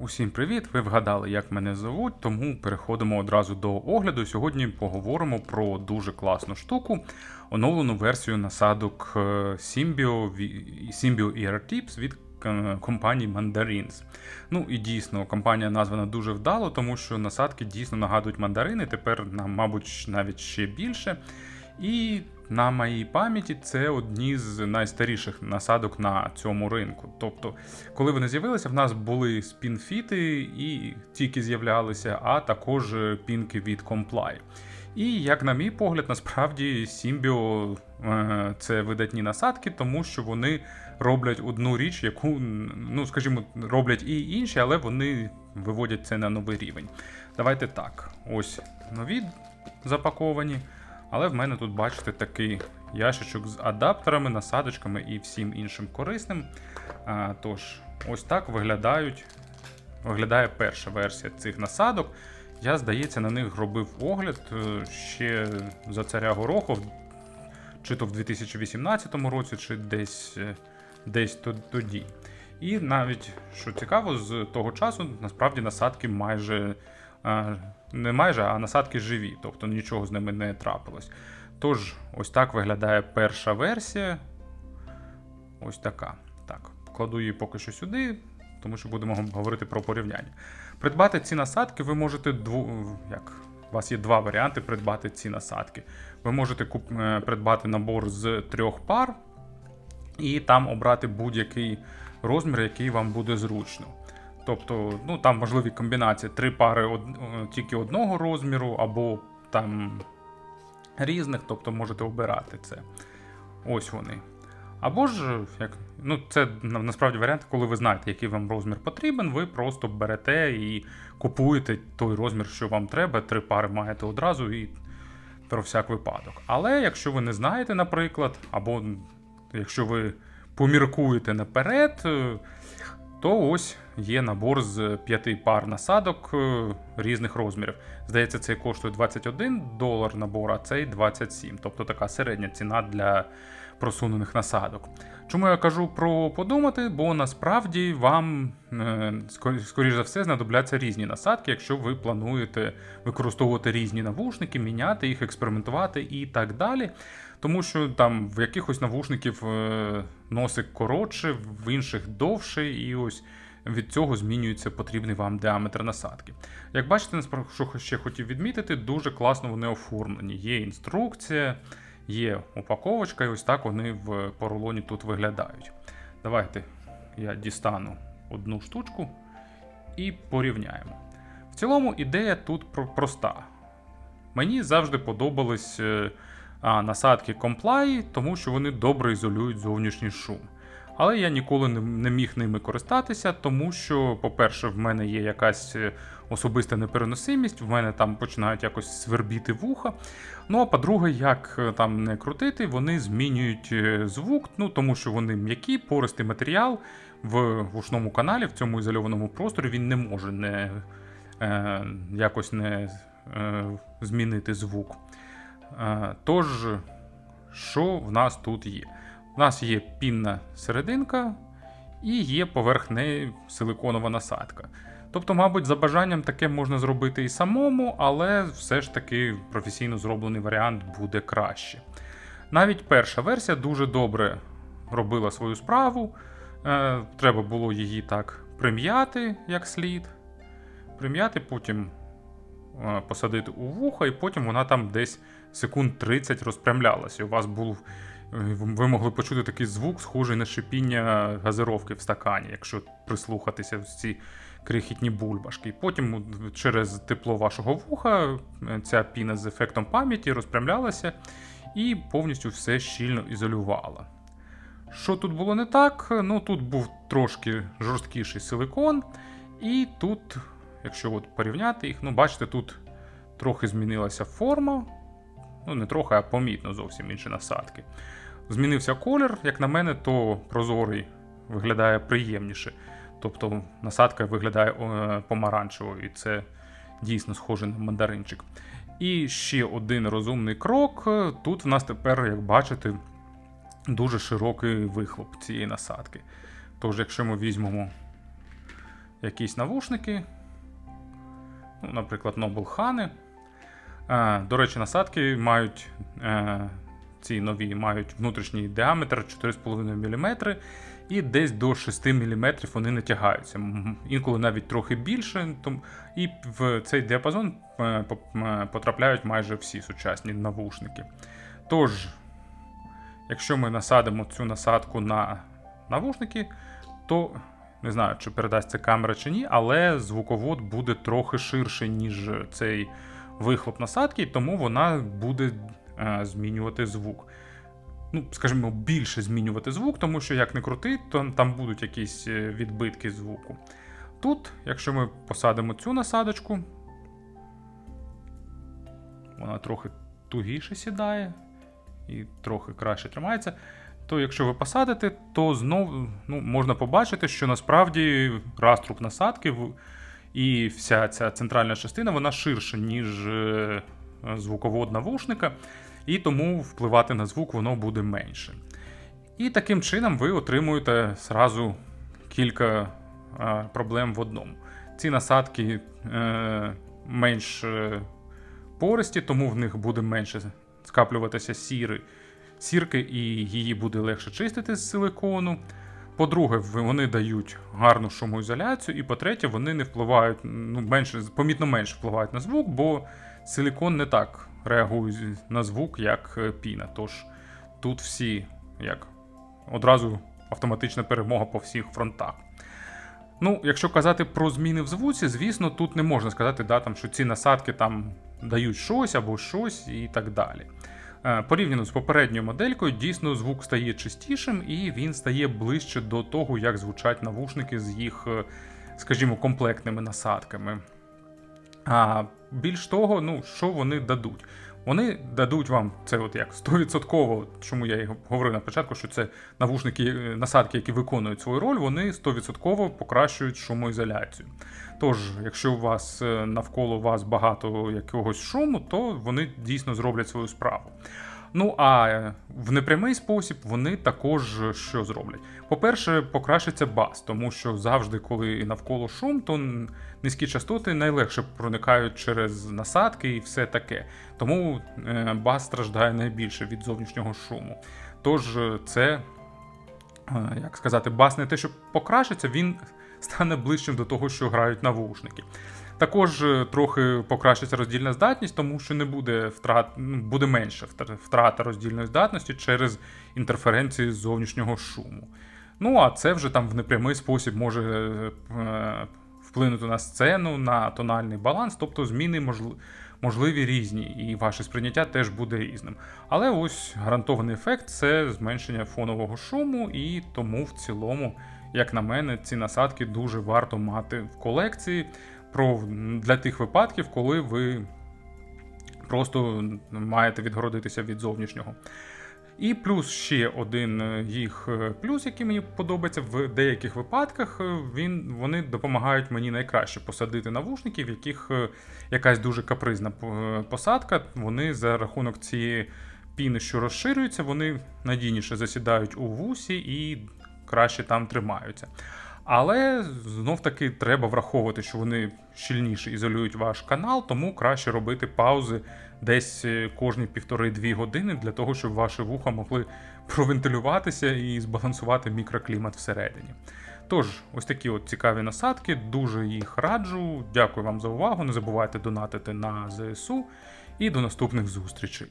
Усім привіт! Ви вгадали, як мене звуть, тому переходимо одразу до огляду. Сьогодні поговоримо про дуже класну штуку, оновлену версію насадок е, Symbio, Symbio ER від е, компанії Mandarins. Ну і дійсно, компанія названа дуже вдало, тому що насадки дійсно нагадують мандарини, тепер мабуть, навіть ще більше. І на моїй пам'яті це одні з найстаріших насадок на цьому ринку. Тобто, коли вони з'явилися, в нас були спінфіти і тільки з'являлися, а також пінки від Comply. І як на мій погляд, насправді Symbio е, це видатні насадки, тому що вони роблять одну річ, яку, ну скажімо, роблять і інші, але вони виводять це на новий рівень. Давайте так. Ось нові запаковані. Але в мене тут, бачите, такий ящичок з адаптерами, насадочками і всім іншим корисним. А, тож, ось так виглядають, виглядає перша версія цих насадок. Я, здається, на них робив огляд е, ще за царя Гороху, чи то в 2018 році, чи десь, е, десь тоді. І навіть, що цікаво, з того часу насправді насадки майже не майже, а насадки живі, тобто нічого з ними не трапилось. Тож, ось так виглядає перша версія. Ось така. Так, покладу її поки що сюди, тому що будемо говорити про порівняння. Придбати ці насадки ви можете дву... як? У вас є два варіанти придбати ці насадки. Ви можете куп... е, придбати набор з трьох пар і там обрати будь-який розмір, який вам буде зручно. Тобто, ну там можливі комбінації три пари од... е, тільки одного розміру, або там різних, тобто можете обирати це. Ось вони. Або ж, як, ну, це насправді варіант, коли ви знаєте, який вам розмір потрібен, ви просто берете і купуєте той розмір, що вам треба. Три пари маєте одразу і про всяк випадок. Але якщо ви не знаєте, наприклад, або якщо ви поміркуєте наперед, е, то ось є набор з п'яти пар насадок е, різних розмірів. Здається, цей коштує 21 долар набор, а цей 27, тобто така середня ціна для просунених насадок. Чому я кажу про подумати? Бо насправді вам, е, скоріш за все, знадобляться різні насадки, якщо ви плануєте використовувати різні навушники, міняти їх, експериментувати і так далі. Тому що там в якихось навушників е, носик коротше, в інших довше, і ось від цього змінюється потрібний вам діаметр насадки. Як бачите, насправді, що ще хотів відмітити, дуже класно вони оформлені. Є інструкція, є упаковочка, і ось так вони в поролоні тут виглядають. Давайте я дістану одну штучку і порівняємо. В цілому ідея тут проста. Мені завжди подобались е, насадки Comply, тому що вони добре ізолюють зовнішній шум. Але я ніколи не, міг ними користатися, тому що, по-перше, в мене є якась е, особиста непереносимість, в мене там починають якось свербіти вуха. Ну а по-друге, як е, там не крутити, вони змінюють е, звук, ну тому що вони м'які, пористий матеріал в вушному каналі, в цьому ізольованому просторі він не може не, е, якось не е, змінити звук. Е, Тож, що в нас тут є? У нас є пінна серединка і є поверх неї силиконова насадка. Тобто, мабуть, за бажанням таке можна зробити і самому, але все ж таки професійно зроблений варіант буде краще. Навіть перша версія дуже добре робила свою справу. Е, треба було її так прим'яти як слід. Прим'яти, потім е, посадити у вухо, і потім вона там десь секунд 30 розпрямлялася. У вас був. Е, Ви могли почути такий звук, схожий на шипіння газировки в стакані, якщо прислухатися в ці крихітні бульбашки. І потім через тепло вашого вуха е, ця піна з ефектом пам'яті розпрямлялася і повністю все щільно ізолювала. Що тут було не так? Ну тут був трошки жорсткіший силикон, і тут, якщо от порівняти їх, ну бачите, тут трохи змінилася форма. Ну, не трохи, а помітно зовсім інші насадки. Змінився колір, як на мене, то прозорий виглядає приємніше. Тобто насадка виглядає е, помаранчевою, і це дійсно схоже на мандаринчик. І ще один розумний крок. Тут в нас тепер, як бачите, дуже широкий вихлоп цієї насадки. Тож, якщо ми візьмемо якісь навушники. Ну, наприклад, Noble Hane. Е, До речі, насадки мають е, ці нові мають внутрішній діаметр 4,5 мм, і десь до 6 мм вони натягаються. Інколи навіть трохи більше. І в цей діапазон е, потрапляють майже всі сучасні навушники. Тож, якщо ми насадимо цю насадку на навушники, то не знаю, чи передасться камера чи ні, але звуковод буде трохи ширший, ніж цей вихлоп насадки, тому вона буде змінювати звук. Ну, скажімо, більше змінювати звук, тому що як не крути, то там будуть якісь е, відбитки звуку. Тут, якщо ми посадимо цю насадочку, вона трохи тугіше сідає і трохи краще тримається. То якщо ви посадите, то знову ну, можна побачити, що насправді раструб насадки і вся ця центральна частина вона ширша, ніж е, звуковод навушника, і тому впливати на звук воно буде менше. І таким чином ви отримуєте зразу кілька е, проблем в одному. Ці насадки е, менш е, пористі, тому в них буде менше скаплюватися сіри, сірки, і її буде легше чистити з силикону. По-друге, вони дають гарну шумоізоляцію, і по-третє, вони не впливають, ну, менше, помітно менше впливають на звук, бо силикон не так реагує на звук, як е, піна. Тож тут всі як одразу автоматична перемога по всіх фронтах. Ну, якщо казати про зміни в звуці, звісно, тут не можна сказати, да, там, що ці насадки там дають щось або щось і так далі. Е, Порівняно з попередньою моделькою, дійсно звук стає чистішим і він стає ближче до того, як звучать навушники з їх, е, скажімо, комплектними насадками. А більш того, ну, що вони дадуть? Вони дадуть вам це, от як 100%, чому я і говорив на початку, що це навушники, е, насадки, які виконують свою роль, вони 100% покращують шумоізоляцію. Тож, якщо у вас е, навколо вас багато якогось шуму, то вони дійсно зроблять свою справу. Ну а в непрямий спосіб вони також що зроблять? По-перше, покращиться бас, тому що завжди, коли навколо шум, то низькі частоти найлегше проникають через насадки і все таке. Тому е, бас страждає найбільше від зовнішнього шуму. Тож е, це, е, як сказати, бас не те, що покращиться, він стане ближчим до того, що грають навушники. Також е, трохи покращиться роздільна здатність, тому що не буде втрат, ну, буде менше втрата роздільної здатності через інтерференції зовнішнього шуму. Ну а це вже там в непрямий спосіб може е, е, вплинути на сцену, на тональний баланс, тобто зміни можли- можливі різні, і ваше сприйняття теж буде різним. Але ось гарантований ефект це зменшення фонового шуму, і тому в цілому, як на мене, ці насадки дуже варто мати в колекції про, для тих випадків, коли ви просто маєте відгородитися від зовнішнього. І плюс ще один е, їх е, плюс, який мені подобається, в деяких випадках е, він, вони допомагають мені найкраще посадити навушники, в яких якась дуже капризна посадка. Вони за рахунок цієї піни, що розширюються, вони надійніше засідають у вусі і краще там тримаються. Але знов таки треба враховувати, що вони щільніше ізолюють ваш канал, тому краще робити паузи десь е, кожні півтори-дві години для того, щоб ваші вуха могли провентилюватися і збалансувати мікроклімат всередині. Тож, ось такі от цікаві насадки, дуже їх раджу. Дякую вам за увагу. Не забувайте донатити на ЗСУ і до наступних зустрічей.